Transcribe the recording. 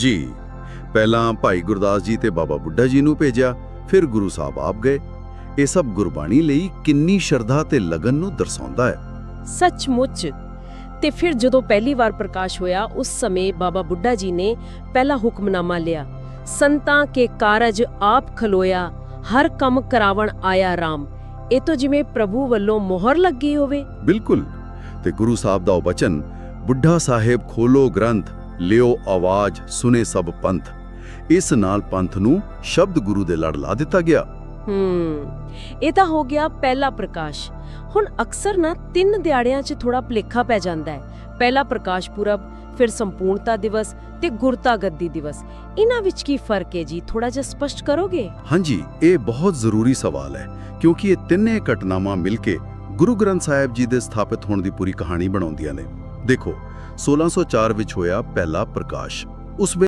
ਜੀ ਪਹਿਲਾਂ ਭਾਈ ਗੁਰਦਾਸ ਜੀ ਤੇ ਬਾਬਾ ਬੁੱਢਾ ਜੀ ਨੂੰ ਭੇਜਿਆ ਫਿਰ ਗੁਰੂ ਸਾਹਿਬ ਆਪ ਗਏ। ਇਹ ਸਭ ਗੁਰਬਾਣੀ ਲਈ ਕਿੰਨੀ ਸ਼ਰਧਾ ਤੇ ਲਗਨ ਨੂੰ ਦਰਸਾਉਂਦਾ ਹੈ। ਸੱਚਮੁੱਚ। ਤੇ ਫਿਰ ਜਦੋਂ ਪਹਿਲੀ ਵਾਰ ਪ੍ਰਕਾਸ਼ ਹੋਇਆ ਉਸ ਸਮੇਂ ਬਾਬਾ ਬੁੱਢਾ ਜੀ ਨੇ ਪਹਿਲਾ ਹੁਕਮਨਾਮਾ ਲਿਆ। ਸੰਤਾਂ ਕੇ ਕਾਰਜ ਆਪ ਖਲੋਇਆ ਹਰ ਕੰਮ ਕਰਾਵਣ ਆਇਆ RAM ਇਹ ਤਾਂ ਜਿਵੇਂ ਪ੍ਰਭੂ ਵੱਲੋਂ ਮੋਹਰ ਲੱਗੀ ਹੋਵੇ। ਬਿਲਕੁਲ। ਤੇ ਗੁਰੂ ਸਾਹਿਬ ਦਾ ਉਹ ਬਚਨ ਬੁੱਢਾ ਸਾਹਿਬ ਖੋਲੋ ਗ੍ਰੰਥ ਲਿਓ ਆਵਾਜ਼ ਸੁਨੇ ਸਭ ਪੰਥ। ਇਸ ਨਾਲ ਪੰਥ ਨੂੰ ਸ਼ਬਦ ਗੁਰੂ ਦੇ ਲੜ ਲਾ ਦਿੱਤਾ ਗਿਆ। ਹੂੰ ਇਹ ਤਾਂ ਹੋ ਗਿਆ ਪਹਿਲਾ ਪ੍ਰਕਾਸ਼। ਹੁਣ ਅਕਸਰ ਨਾ ਤਿੰਨ ਦਿਹਾੜਿਆਂ 'ਚ ਥੋੜਾ ਭਲੇਖਾ ਪੈ ਜਾਂਦਾ ਹੈ। ਪਹਿਲਾ ਪ੍ਰਕਾਸ਼ ਪੁਰਬ ਫਿਰ ਸੰਪੂਰਨਤਾ ਦਿਵਸ ਤੇ ਗੁਰਤਾ ਗੱਦੀ ਦਿਵਸ। ਇਹਨਾਂ ਵਿੱਚ ਕੀ ਫ਼ਰਕ ਹੈ ਜੀ? ਥੋੜਾ ਜਿਹਾ ਸਪਸ਼ਟ ਕਰੋਗੇ? ਹਾਂਜੀ ਇਹ ਬਹੁਤ ਜ਼ਰੂਰੀ ਸਵਾਲ ਹੈ ਕਿਉਂਕਿ ਇਹ ਤਿੰਨੇ ਘਟਨਾਵਾਂ ਮਿਲ ਕੇ ਗੁਰੂ ਗ੍ਰੰਥ ਸਾਹਿਬ ਜੀ ਦੇ ਸਥਾਪਿਤ ਹੋਣ ਦੀ ਪੂਰੀ ਕਹਾਣੀ ਬਣਾਉਂਦੀਆਂ ਨੇ। ਦੇਖੋ 1604 ਵਿੱਚ ਹੋਇਆ ਪਹਿਲਾ ਪ੍ਰਕਾਸ਼। ਉਸ ਵੇ